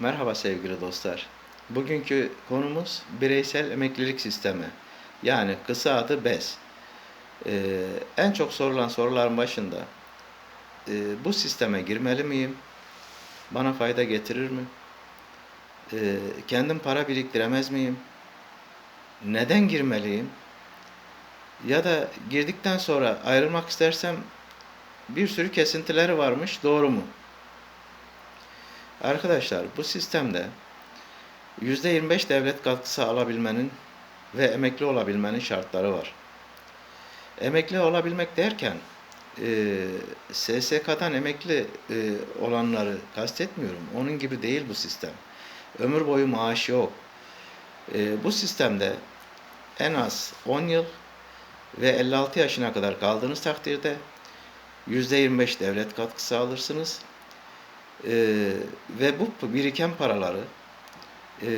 Merhaba sevgili dostlar. Bugünkü konumuz bireysel emeklilik sistemi. Yani kısa adı BES. Ee, en çok sorulan soruların başında e, bu sisteme girmeli miyim? Bana fayda getirir mi? Ee, kendim para biriktiremez miyim? Neden girmeliyim? Ya da girdikten sonra ayrılmak istersem bir sürü kesintileri varmış, doğru mu? Arkadaşlar bu sistemde %25 devlet katkısı alabilmenin ve emekli olabilmenin şartları var. Emekli olabilmek derken e, SSK'dan emekli e, olanları kastetmiyorum. Onun gibi değil bu sistem. Ömür boyu maaş yok. E, bu sistemde en az 10 yıl ve 56 yaşına kadar kaldığınız takdirde %25 devlet katkısı alırsınız. Ee, ve bu biriken paraları e,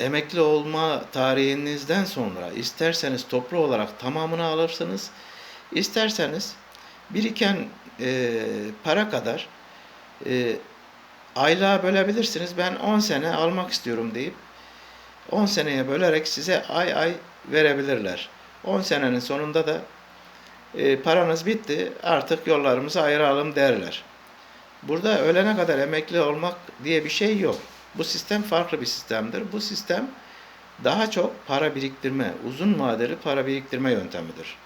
emekli olma tarihinizden sonra isterseniz toplu olarak tamamını alırsınız, isterseniz biriken e, para kadar e, aylığa bölebilirsiniz. Ben 10 sene almak istiyorum deyip 10 seneye bölerek size ay ay verebilirler. 10 senenin sonunda da e, paranız bitti artık yollarımızı ayıralım derler. Burada ölene kadar emekli olmak diye bir şey yok. Bu sistem farklı bir sistemdir. Bu sistem daha çok para biriktirme, uzun vadeli para biriktirme yöntemidir.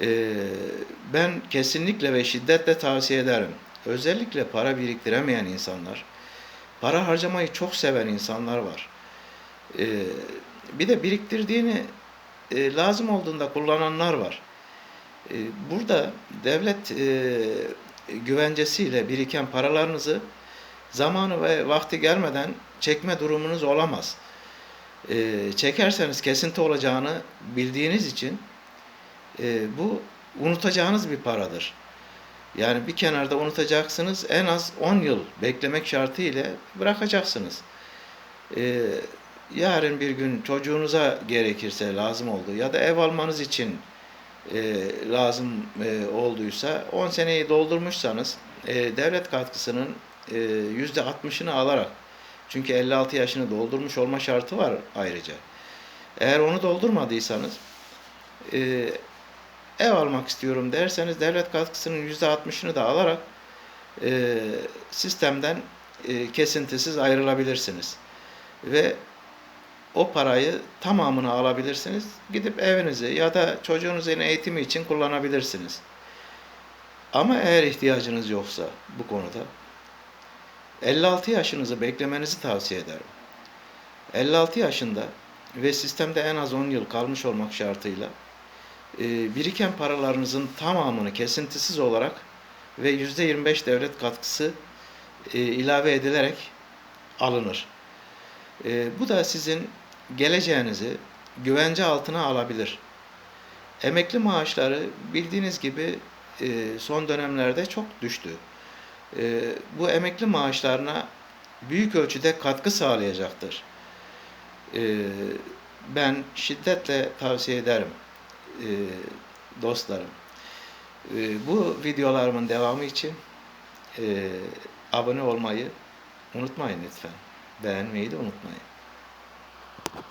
Ee, ben kesinlikle ve şiddetle tavsiye ederim. Özellikle para biriktiremeyen insanlar, para harcamayı çok seven insanlar var. Ee, bir de biriktirdiğini e, lazım olduğunda kullananlar var. Ee, burada devlet e, güvencesiyle biriken paralarınızı zamanı ve vakti gelmeden çekme durumunuz olamaz. E, çekerseniz kesinti olacağını bildiğiniz için e, bu unutacağınız bir paradır. Yani bir kenarda unutacaksınız en az 10 yıl beklemek şartı ile bırakacaksınız. E, yarın bir gün çocuğunuza gerekirse lazım oldu ya da ev almanız için e, lazım e, olduysa 10 seneyi doldurmuşsanız e, devlet katkısının e, yüzde 60'ını alarak çünkü 56 yaşını doldurmuş olma şartı var ayrıca. Eğer onu doldurmadıysanız e, ev almak istiyorum derseniz devlet katkısının yüzde 60'ını da alarak e, sistemden e, kesintisiz ayrılabilirsiniz. Ve o parayı tamamını alabilirsiniz. Gidip evinizi ya da çocuğunuzun eğitimi için kullanabilirsiniz. Ama eğer ihtiyacınız yoksa bu konuda 56 yaşınızı beklemenizi tavsiye ederim. 56 yaşında ve sistemde en az 10 yıl kalmış olmak şartıyla e, biriken paralarınızın tamamını kesintisiz olarak ve %25 devlet katkısı e, ilave edilerek alınır. E, bu da sizin geleceğinizi güvence altına alabilir. Emekli maaşları bildiğiniz gibi e, son dönemlerde çok düştü. E, bu emekli maaşlarına büyük ölçüde katkı sağlayacaktır. E, ben şiddetle tavsiye ederim dostlarım. Bu videolarımın devamı için abone olmayı unutmayın lütfen. Beğenmeyi de unutmayın.